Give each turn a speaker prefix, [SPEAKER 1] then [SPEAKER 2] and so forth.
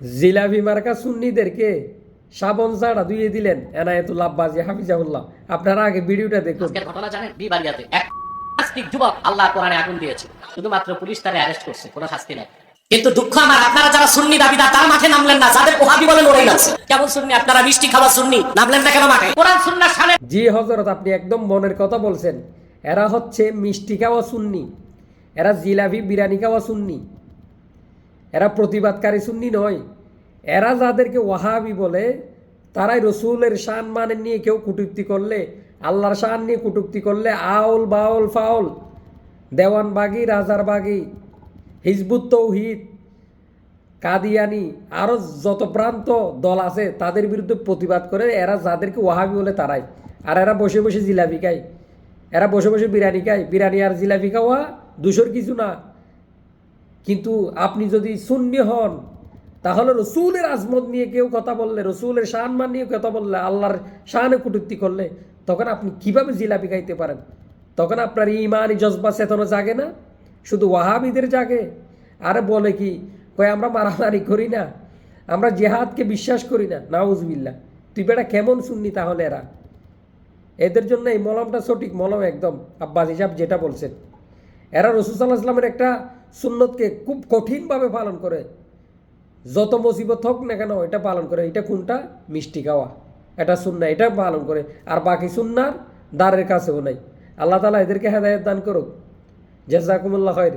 [SPEAKER 1] জিলাপি মার্কা সুন্নিদেরকে সাবন ছাড়া ধুয়ে দিলেন এনায়েতুল আব্বাসী হাফিজাহুল্লাহ। আপনারা আগে ভিডিওটা দেখুন।
[SPEAKER 2] ঘটনা জানেন এক নাস্তিক যুবক আল্লাহ কোরআনে আগুন দিয়েছে। শুধুমাত্র পুলিশ তারা অ্যারেস্ট করছে কোনো শাস্তি নাই। কিন্তু দুঃখ আমার আপনারা যারা সুন্নি দাবিদার তারা মাঠে নামলেন না। যাদের ওহাবি বলেন ওরাই নামছে কেমন সুন্নি? আপনারা মিষ্টি খাবার সুন্নি? নামলেন না কেন মাঠে? কোরআন সামনে
[SPEAKER 1] জি হজরত আপনি একদম মনের কথা বলছেন। এরা হচ্ছে মিষ্টি খাওয়া সুন্নি। এরা জিলাপি বিরিয়ানি খাওয়া সুন্নি। এরা প্রতিবাদকারী সুন্নি নয়। এরা যাদেরকে ওয়াহাবি বলে, তারাই রসুলের শান মানে নিয়ে কেউ কুটুক্তি করলে, আল্লাহর শান নিয়ে কুটুক্তি করলে আউল বাউল ফাউল। দেওয়ান বাগি, রাজার বাগি, হিজবুত তৌহিদ, কাদিয়ানি আরও যত প্রান্ত দল আছে, তাদের বিরুদ্ধে প্রতিবাদ করে এরা যাদেরকে ওয়াহাবি বলে তারাই। আর এরা বসে বসে জিলাপি খায়। এরা বসে বসে বিরিয়ানি খায়। বিরিয়ানি আর জিলাপি খাওয়া দুশোর কিছু না। কিন্তু আপনি যদি শূন্য হন, তাহলে রসুলের আজমত নিয়ে কেউ কথা বললে, রসুলের শানমান নিয়ে কথা বললে, আল্লাহর শাহানে কুটুক্তি করলে, তখন আপনি কীভাবে জিলাপি খাইতে পারেন? তখন আপনার ইমানি জজবা চেতনা জাগে না? শুধু ওয়াহাবিদের জাগে? আরে বলে কি, কয়, আমরা মারামারি করি না, আমরা জেহাদকে বিশ্বাস করি না। নাউজবিল্লা তুই বেটা কেমন শুননি তাহলে এরা? এদের জন্য এই মলমটা সঠিক, মলম একদম। আব্বাস হিসাব যেটা বলছেন। এরা রসুসাল্লাহ ইসলামের একটা সুন্নতকে খুব কঠিনভাবে পালন করে। যত মুসিবত হোক না কেন এটা পালন করে। এটা কোনটা? মিষ্টি খাওয়া। এটা সুন্না, এটা পালন করে। আর বাকি সুন্নার দ্বারের কাছেও নাই। আল্লাহ তালা এদেরকে হেদায়ত দান করুক। জেজাকুমুল্লাহ হয়